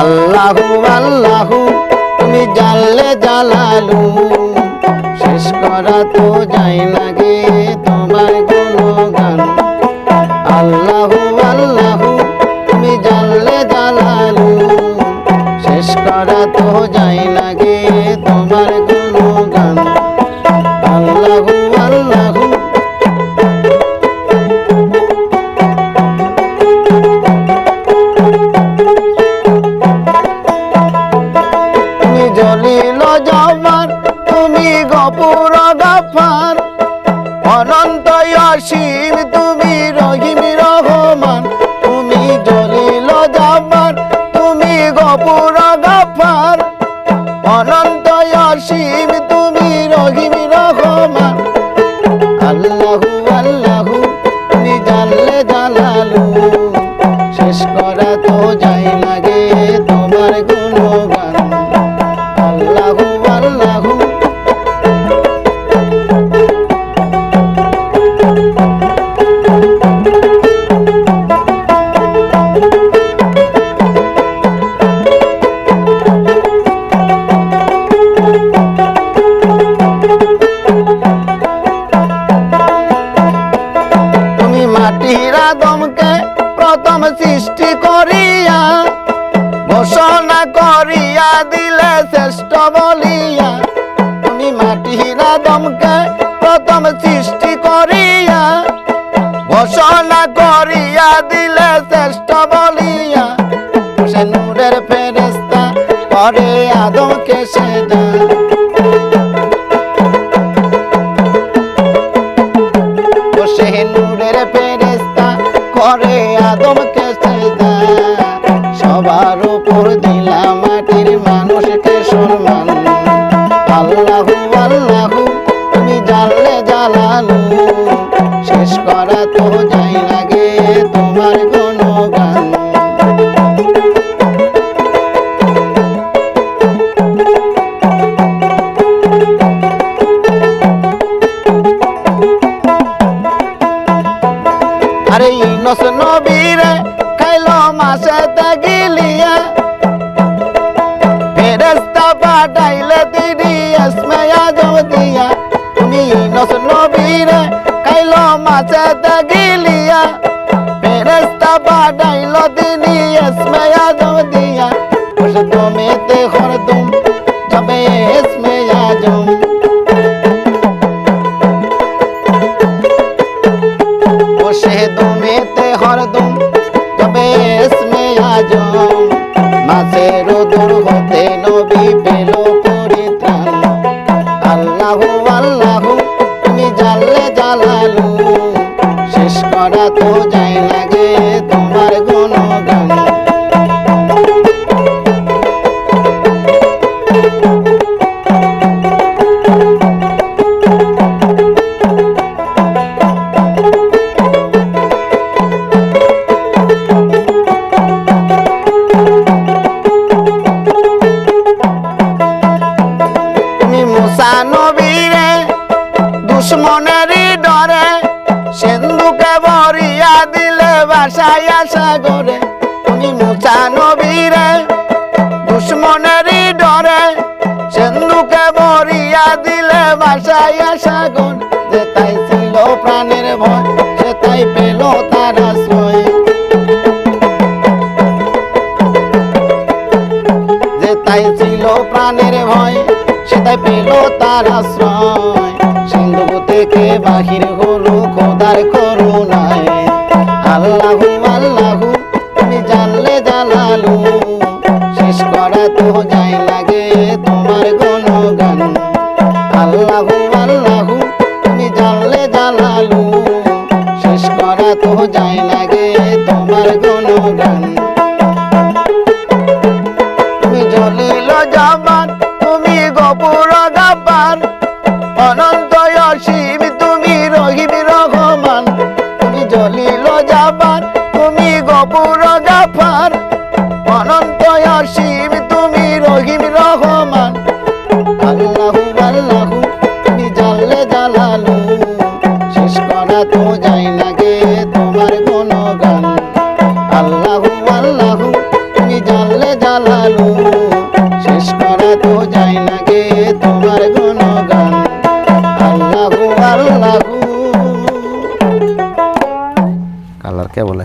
আল্লাহু আল্লাহু তুমি জানলে জালালু। শেষ করা তো যাই না তোমার গাফার অনন্ত অসীম, তুমি রহিম রহমান, তুমি জলিল জবার তুমি গপুর গাফার। অনন্ত অসীম, তুমি রহিম রহমান। আল্লাহু আল্লাহু জানলে জালালু। শেষ করা তো যাই লাগে তোমার গুণগান। মাটির আদমকে প্রথম সৃষ্টি করিয়া, ঘোষণা করিয়া দিলে শ্রেষ্ঠ বলিয়া তুমি মাটির আদমকে প্রথম সৃষ্টি করিয়া, ঘোষণা করিয়া দিলে শ্রেষ্ঠ বলিয়া, সে নূরের ফেরেস্তা করে আদমকে সেজা। করে আদমকে কে সবার উপর দিলাম মাটির মানুষকে সম্মান। আল্লাহু আল্লাহু, তুমি জানলে জালালু। শেষ করা তো যাই লাগে তোমার গুণগান নবীরে খাইলো মাসে গিলিয়া। ফেরেস্তা পাঠাইলে দিদি এসমে আজম দিয়া। তুমি ইনস নবীরে খাইলো মাসে গিলিয়া। ফেরেস্তা পাঠাইলো দিদি এসমে আজম দিয়া। তুমি তে যাবে আল্লাহু আল্লাহু তুমি জানলে জালালু। শেষ করা তো যাই লাগে। মুসা নবীরে, দুশ্মনেরই ডরে, সিন্ধুকে ভরিয়া দিলে বাসায়া সাগরে তুমি মুসা নবীরে, দুশ্মনেরই ডরে, সিন্ধুকে ভরিয়া দিলে বাসায়া সাগর যে তাই ছিল প্রাণের ভয়, সে তাই পেল তার আশ্রয়। যে প্রাণের ভয় সেটাই পেল তার আশ্রয়। সিন্ধু থেকে বাহির হলো খোদার করুণায়। আল্লাহু আল্লাহু, তুমি জানলে জালালু শেষ করা তো যাই লাগে তোমার গুণগান। আল্লাহু আল্লাহু, তুমি জানলে জালালু শেষ করা তো যাই গাপান অনন্ত অসীম, তুমি রহিম রহমান। তুমি জলিল জামান তুমি গপুর গাফার। অনন্ত অসীম, তুমি রহিম রহমান। তুমি জানলে জালালু। শেষ করা তো যাই তোমার গুণগান। আল্লাহু আল্লাহু, তুমি জানলে যায় না গে তোমার গুণগান। আল্লাহু আল্লাহু। কালার কেবল